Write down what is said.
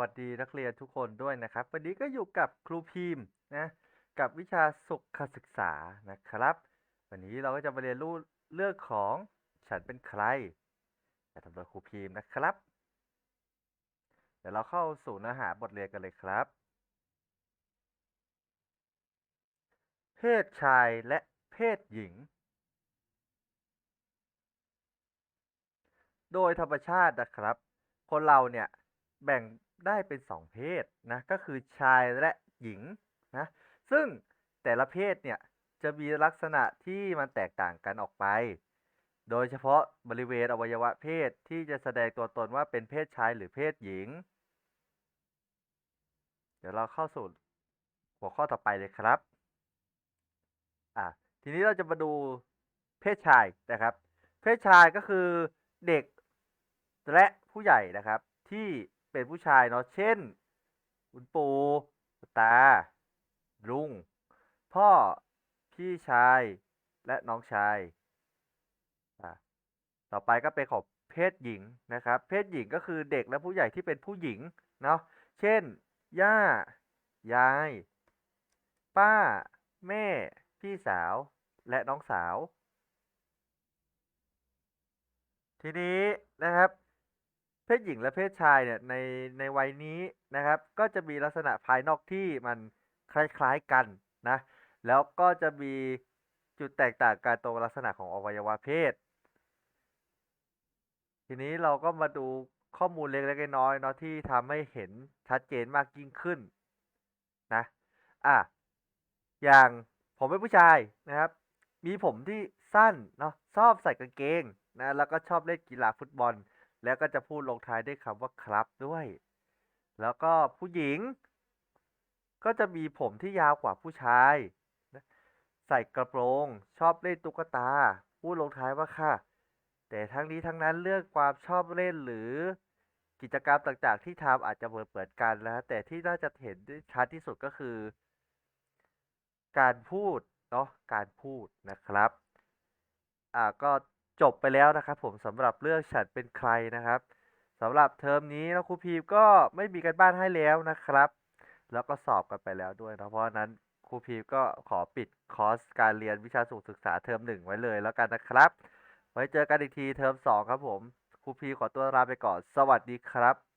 วัสดีนักเรียนทุกคนด้วยนะครับ วันนี้ก็อยู่กับครูพิมพ์นะกับวิชาสุขศึกษานะครับ วันนี้เราก็จะมาเรียนรู้เรื่องของฉันเป็นใครจะทำโดยครูพิมพ์นะครับ เดี๋ยวเราเข้าสู่เนื้อหาบทเรียนกันเลยครับ เพศชายและเพศหญิง โดยธรรมชาตินะครับ คนเราเนี่ยแบ่ง ได้เป็นสองเพศนะก็คือชายและหญิงนะซึ่งแต่ละเพศเนี่ยจะมีลักษณะที่มันแตกต่างกันออกไป โดยเฉพาะบริเวณอวัยวะเพศที่จะแสดงตัวตนว่าเป็นเพศชายหรือเพศหญิง เดี๋ยวเราเข้าสู่หัวข้อต่อไปเลยครับอะทีนี้เราจะมาดูเพศชายนะครับ เพศชายก็คือเด็กและผู้ใหญ่นะครับที่ เป็นผู้ชายเนาะเช่น คุณปู่ตา ลุง พ่อ พี่ชาย และน้องชาย ต่อไปก็เป็นของเพศหญิงนะครับ เพศหญิงก็คือเด็กและผู้ใหญ่ที่เป็นผู้หญิงเนาะ เช่น ย่า ยาย ป้า แม่ พี่สาว และน้องสาว ทีนี้นะครับ เพศหญิงและเพศชายเนี่ยในในวัยนี้นะครับ ก็จะมีลักษณะภายนอกที่มันคล้ายๆกันนะ แล้วก็จะมีจุดแตกต่างกันตรงลักษณะของอวัยวะเพศ ทีนี้เราก็มาดูข้อมูลเล็กๆน้อยๆเนาะที่ทำให้เห็นชัดเจนมากยิ่งขึ้นนะอะอย่างผมเป็นผู้ชายนะครับ มีผมที่สั้นเนาะชอบใส่กางเกงนะแล้วก็ชอบเล่นกีฬาฟุตบอล แล้วก็จะพูดลงท้ายด้วยคำว่าครับด้วย แล้วก็ผู้หญิง ก็จะมีผมที่ยาวกว่าผู้ชาย ใส่กระโปรง ชอบเล่นตุ๊กตา พูดลงท้ายว่าค่ะ แต่ทั้งนี้ทั้งนั้นเรื่องความชอบเล่นหรือกิจกรรมต่างๆ ที่ทำอาจจะเหมือนเปิดกันแล้วแต่ที่น่าจะเห็นได้ชัดที่สุดก็คือ การพูดเนาะการพูดนะครับ อ่าก็ จบไปแล้วนะครับผมสำหรับเรื่องฉันเป็นใครนะครับสำหรับเทอมนี้นะครูพีก็ไม่มีการบ้านให้แล้วนะครับ แล้วก็สอบกันไปแล้วด้วยนะเพราะนั้นครูพีก็ขอปิดคอร์สการเรียนวิชาสุขศึกษาเทอมหนึ่งไว้เลยแล้วกันนะครับ ไว้เจอกันอีกทีเทอมสองครับผมครูพีขอตัวลาไปก่อนสวัสดีครับ